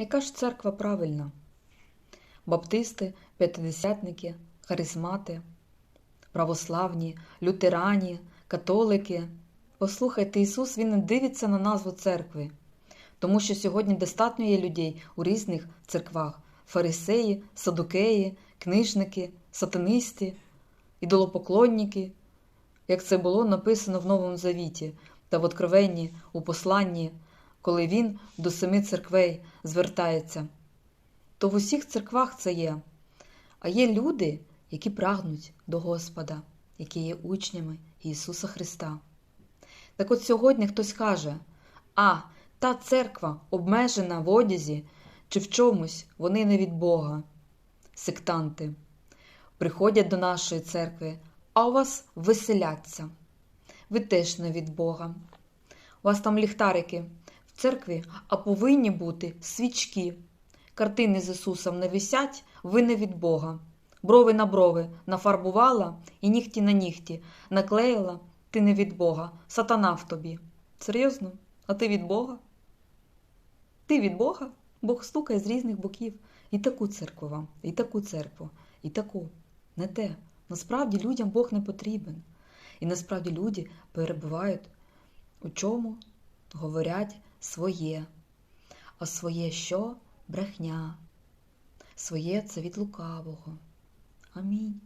Яка ж церква правильна? Баптисти, п'ятидесятники, харизмати, православні, лютерані, католики. Послухайте, Ісус Він не дивиться на назву церкви, тому що сьогодні достатньо є людей у різних церквах: фарисеї, садукеї, книжники, сатанисти, ідолопоклонники, як це було написано в Новому Завіті та в Откровенні у посланні, коли він до семи церквей звертається. То в усіх церквах це є. А є люди, які прагнуть до Господа, які є учнями Ісуса Христа. Так от сьогодні хтось каже: А, та церква обмежена в одязі чи в чомусь, вони не від Бога, сектанти. Приходять до нашої церкви, а у вас веселяться. Ви теж не від Бога. У вас там ліхтарики церкві, а повинні бути свічки. Картини з Ісусом не висять, ви не від Бога. Брови на брови нафарбувала і нігті на нігті наклеїла, ти не від Бога, сатана в тобі. Серйозно? А ти від Бога? Ти від Бога? Бог стукає з різних боків. І таку церкву вам, і таку церкву, і таку. Не те. Насправді людям Бог не потрібен. І насправді люди перебувають у чому? Говорять своє. А своє що? Брехня. Своє це від лукавого. Амінь.